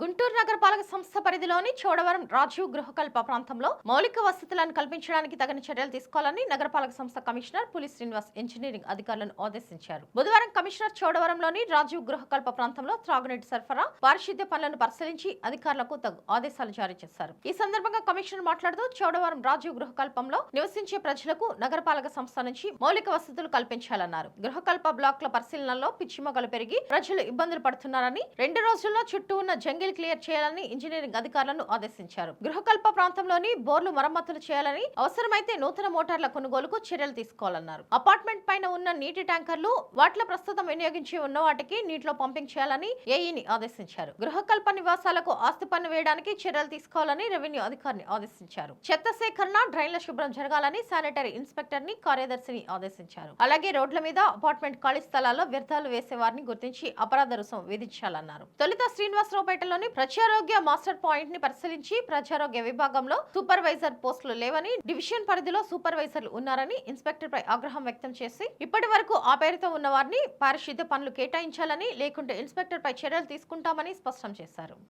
గుంటూరు నగరపాలక సంస్థ పరిధిలోని చోడవరం రాజీవ్ గృహకల్ప ప్రాంతంలో మౌలిక వసతులను కల్పించడానికి తగిన చర్యలు తీసుకోవాలని నగరపాలక సంస్థ కమిషనర్ పులి శ్రీనివాస్ ఇంజనీరింగ్ అధికారులను ఆదేశించారు. బుధవారం కమిషనర్ చోడవరంలోని రాజీవ్ గృహకల్ప ప్రాంతంలో త్రాగునీటి సరఫరా పారిశుద్ధ్య పనులను పరిశీలించి అధికారులకు తగు ఆదేశాలు జారీ చేశారు. ఈ సందర్భంగా కమిషనర్ మాట్లాడుతూ చోడవరం రాజీవ్ గృహకల్పంలో నివసించే ప్రజలకు నగరపాలక సంస్థ నుంచి మౌలిక వసతులు కల్పించాలన్నారు. గృహకల్ప బ్లాక్ల పరిశీలనలో పిచ్చిమొగలు పెరిగి ప్రజలు ఇబ్బందులు పడుతున్నారని రెండు రోజుల్లో చుట్టూ ఉన్న జంగిల్ క్లియర్ చేయాలని ఇంజనీరింగ్ అధికారులను ఆదేశించారు. గృహకల్ప ప్రాంతంలోని బోర్లు మరమ్మతులు చేయాలని అవసరమైతే నూతన మోటార్ల కొనుగోలుకు చర్యలు తీసుకోవాలన్నారు. అపార్ట్మెంట్ పైన ఉన్న నీటి ట్యాంకర్లు వాటిలో ప్రస్తుతం వినియోగించి ఉన్న వాటికి నీటిలో పంపింగ్ చేయాలని ఏఈని ఆదేశించారు. గృహకల్ప నివాసాలకు ఆస్తి పన్ను వేయడానికి చర్యలు తీసుకోవాలని రెవెన్యూ అధికారిని ఆదేశించారు. చెత్త సేకరణ డ్రైన్ల శుభ్రం జరగాలని శానిటరీ ఇన్స్పెక్టర్ని కార్యదర్శిని ఆదేశించారు. అలాగే రోడ్ల మీద అపార్ట్మెంట్ ఖాళీ స్థలాల్లో వ్యర్థాలు వేసే వారిని గుర్తించి అపరాధ రుసుం విధించాలన్నారు. తొలుత శ్రీనివాసరావుపేటలోని ప్రజారోగ్య మాస్టర్ పాయింట్ని పరిశీలించి ప్రజారోగ్య విభాగంలో సూపర్వైజర్ పోస్టులు లేవని డివిజన్ పరిధిలో సూపర్వైజర్లు ఉన్నారని ఇన్స్పెక్టర్ పై ఆగ్రహం వ్యక్తం చేసి ఇప్పటి వరకు ఆ పేరుతో ఉన్న వారిని పారిశుద్ధ్య పనులు కేటాయించాలని లేకుంటే ఇన్స్పెక్టర్ పై చర్యలు తీసుకుంటామని స్పష్టం చేశారు.